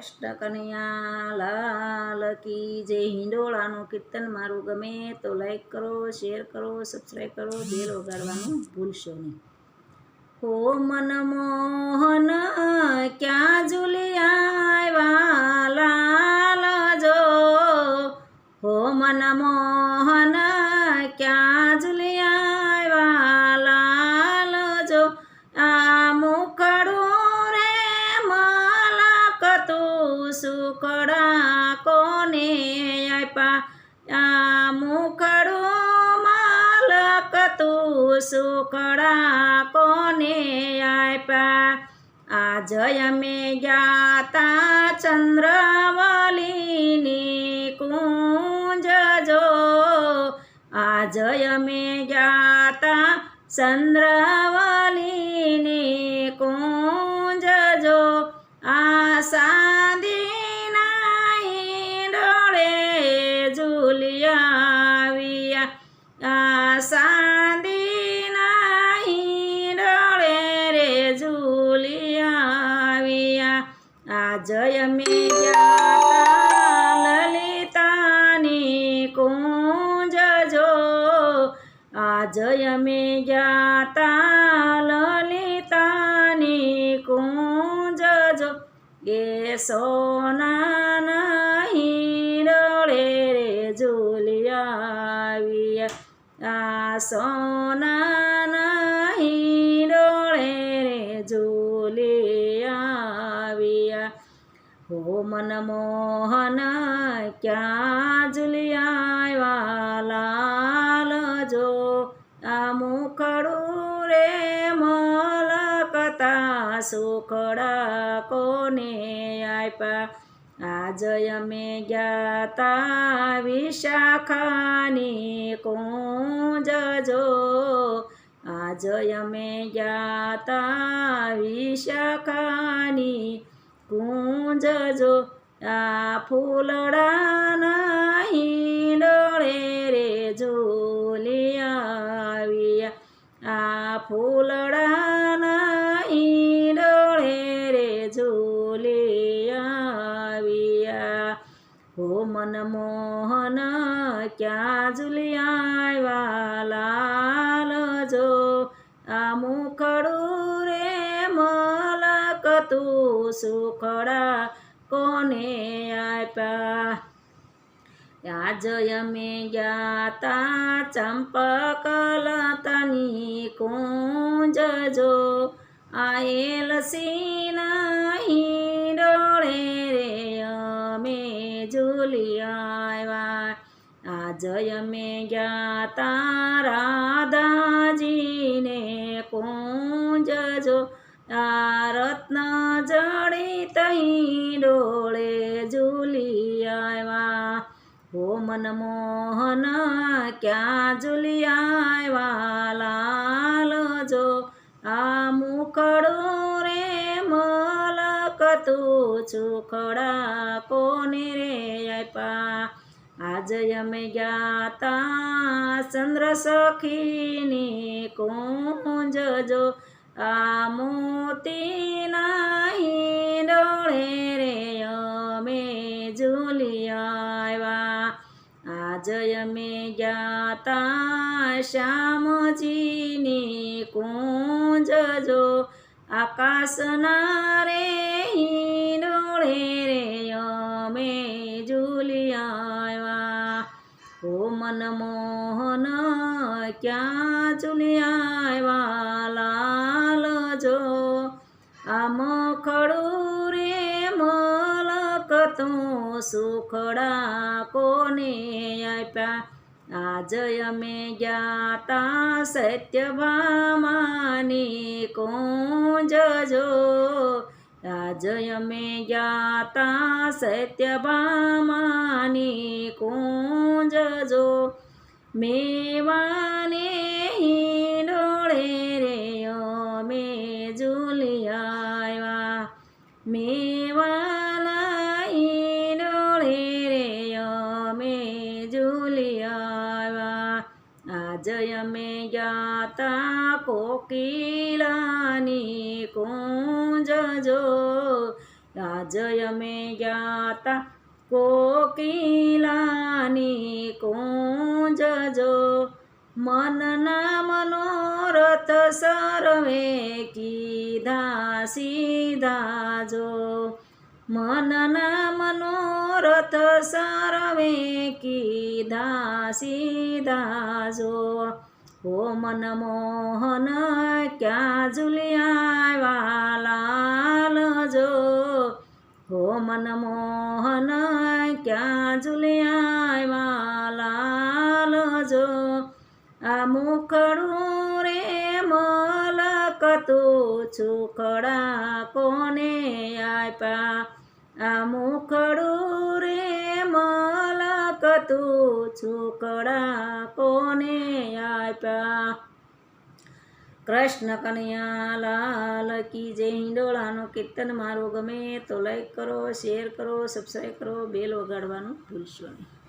કૃષ્ણ કનૈયા લાલ કી હિંડોળાનું કીર્તન મારું ગમે તો લાઈક કરો શેર કરો સબસ્ક્રાઈબ કરો બેલ વગાડવાનું ભૂલશો નહીં. હો મન મોહન, ક્યાં મુખડું મલક તું સુકડા કોને આપ્યા? આ જય મે જ્ઞાતા ચંદ્રવલીની કુંજ જો. આ જય મે જ્ઞાતા ચંદ્રવલીની આ જય મે જ્ઞાતા લલિતાની કુંજ જો એ સોના હિરળે રે જુલિયા આ સોના હિરળે રે જુલિયા હો મન મોહન, ક્યાં જુલિયા લાલ સુખડા કોને આપ્યા આજ અમે જ્ઞાતા વિશાખાની કુંજ જો આજ અમે જ્ઞાતા વિશાખાની કુંજ જો આ ફૂલડાના હો મન મોહન, ક્યાં ઝૂલિયા લાલ જો? આ મુખડું રે મલક તું સુખડા કોને આપ્યા? આજ અમે જ્ઞાતા ચંપકલતાની કુંજ જો, આયેલ સીના આવ્યા આ જય મે જ્ઞાતા રાધાજીને કુંજ જો રત્ન તહી ડોળે ઝૂલી આવ્યા. મન મોહન, ક્યાં ઝૂલી લાલ જો આ મુકડો રે મલક તું છુખડા કોને રે આપ્યા આજ અમે જ્ઞાતા ચંદ્ર સખીની કુંજ જો આ મોતી નાહી ડોળે રે અમે ઝૂલી આવ્યા. આજ અમે જ્ઞાતા શ્યામજીની કુંજ જો આકાશના રે ડોળે રે અમે જુલિયા હો મન મોહન, ક્યાં જુલિયા લાલ જો, આમ ખડું રે મલક તું સુખડા કોને આપ્યા? આજ અમે જ્ઞાતા સત્યભામાની કુંજ જો આજ અમે જ્ઞાતા સત્યભામાની કુંજ જો મેવાને આજ મે જ્ઞાતા કોકિલાની કુંજ જો આજે અમે ગયા તા કોકિલાની કુંજ જો મનના મનોરથ સર્વે કીધા સીધા જો મનના મનોરથ સર્વે કીધા સીધા જો હો મન મોહન, ક્યાં જુલિયા લાલ જો હો મન મોહન, ક્યાં ઝુલિયા મલકતું છુખડા કોને આપ્યા આ મુખડું રે મલકતું છુકડા કોને આપ્યા કૃષ્ણ કનૈયા લાલ કી જય. હિંડોળાનું કીર્તન મારું ગમે તો લાઈક કરો શેર કરો સબસ્ક્રાઈબ કરો બેલ વગાડવાનું ભૂલશો નહીં.